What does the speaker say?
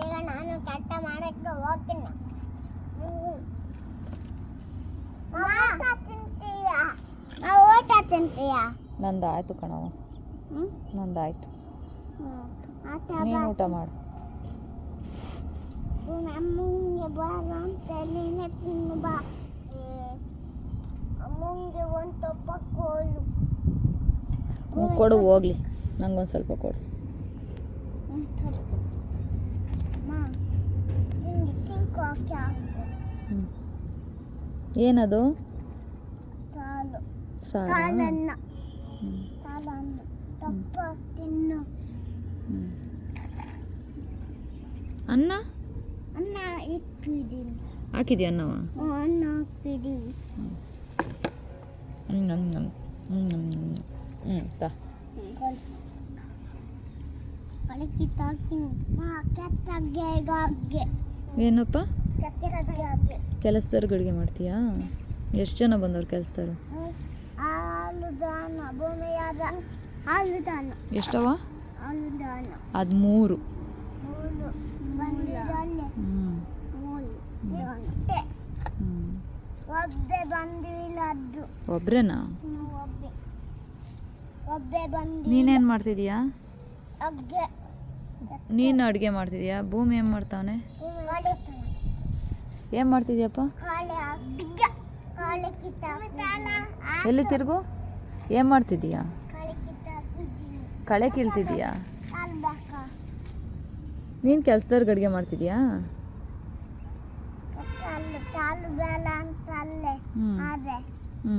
ಈಗ ನಾನು ಕಟ್ಟ ಮಾಡಕ್ಕೆ ಹೋಗ್ತೀನಿ ನಂದು ಆಯ್ತು ಕಣವ ಹ್ಮ್ ನಂದು ಆಯ್ತು ನೀನು ಊಟ ಮಾಡು. ಅಮ್ಮಂಗೆ ಬಾರ ಅಂತ ನೀನೆ ತಿನ್ನು ಬಾ. ಅಮ್ಮಂಗೆ ಒಂದು ಕೋಲು ಹ್ಞೂ, ಕೊಡು ಹೋಗ್ಲಿ. ನಂಗೊಂದು ಸ್ವಲ್ಪ ಕೊಡು. ತಿನ್ಕೋ ಏನದು? ಅನ್ನ? ಅನ್ನ ಇಟ್ಟಿದ್ದೀನಿ ಹಾಕಿದ್ಯಾ ಅನ್ನವ? ಅನ್ನ ಗಾಗ್ಗೆ. ಏನಪ್ಪ? ಕೆಲಸದವ್ರಿಗೆ ಅಡುಗೆ ಮಾಡ್ತೀಯಾ? ಎಷ್ಟು ಜನ ಬಂದವ್ರು ಕೆಲಸದವ್ರು? ಎಷ್ಟವ? ಹದಿಮೂರು. ಅದು ಮೂರು. ಒಬ್ರೇನಾ? ನೀನೇನು ಮಾಡ್ತಿದೀಯಾ? ನೀನು ಅಡುಗೆ ಮಾಡ್ತಿದ್ಯಾ? ಭೂಮಿ ಏನು ಮಾಡ್ತಾವನೆ? ಏನು ಮಾಡ್ತಿದ್ಯಪ್ಪ? ಎಲ್ಲಿ ತಿರುಗು? ಏನ್ ಮಾಡ್ತಿದೀಯಾ ಕಾಳೆ ಕಿತ್ತಾಕಿದ್ದೀನಿ ಕಳೆ ಕೀಳ್ತಿದೀಯಾ ನೀನ್ ಕೆಲ್ಸದವ್ರ ನೀನು ಕೆಲಸದವ್ರಿಗೆ ಅಡುಗೆ ಮಾಡ್ತಿದ್ಯಾ ಹ್ಞೂ